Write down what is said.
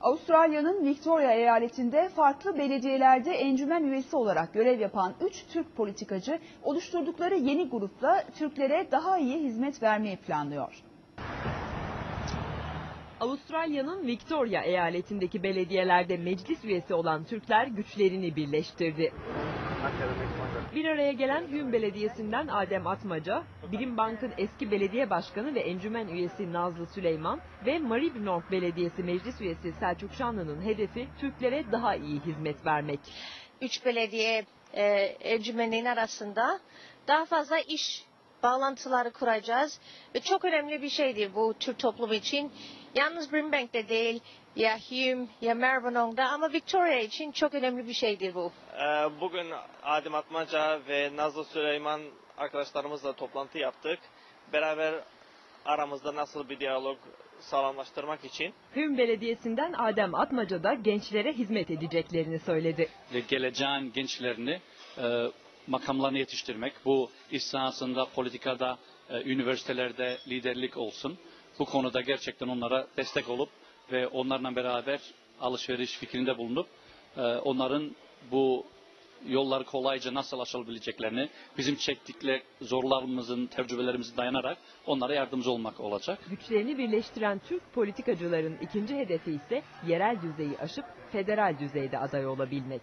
Avustralya'nın Victoria eyaletinde farklı belediyelerde encümen üyesi olarak görev yapan 3 Türk politikacı oluşturdukları yeni grupla Türklere daha iyi hizmet vermeyi planlıyor. Avustralya'nın Victoria eyaletindeki belediyelerde meclis üyesi olan Türkler güçlerini birleştirdi. Bir araya gelen Hüm Belediyesi'nden Adem Atmaca, Bilim Bank'ın eski belediye başkanı ve encümen üyesi Nazlı Süleyman ve Maribyrnong Belediyesi meclis üyesi Selçuk Şanlı'nın hedefi Türklere daha iyi hizmet vermek. üç belediye e, encümenliğin arasında daha fazla iş bağlantıları kuracağız. Ve çok önemli bir şeydir bu Türk toplumu için. Yalnız Brimbank'te değil, ya Hume, ya Maribyrnong'da ama Victoria için çok önemli bir şeydir bu. Ee, Bugün Adem Atmaca ve Nazlı Süleyman arkadaşlarımızla toplantı yaptık. Beraber aramızda nasıl bir diyalog sağlamlaştırmak için Hüm Belediyesi'nden Adem Atmaca da gençlere hizmet edeceklerini söyledi. geleceğin gençlerini makamlarına yetiştirmek. Bu iş sahasında, politikada, e, üniversitelerde liderlik olsun. Bu konuda gerçekten onlara destek olup ve onlarla beraber alışveriş fikrinde bulunup e, onların bu yolları kolayca nasıl aşabileceklerini bizim çektikleri zorlarımızın, tecrübelerimizin dayanarak onlara yardımcı olmak olacak. Güçlerini birleştiren Türk politikacıların ikinci hedefi ise yerel düzeyi aşıp federal düzeyde aday olabilmek.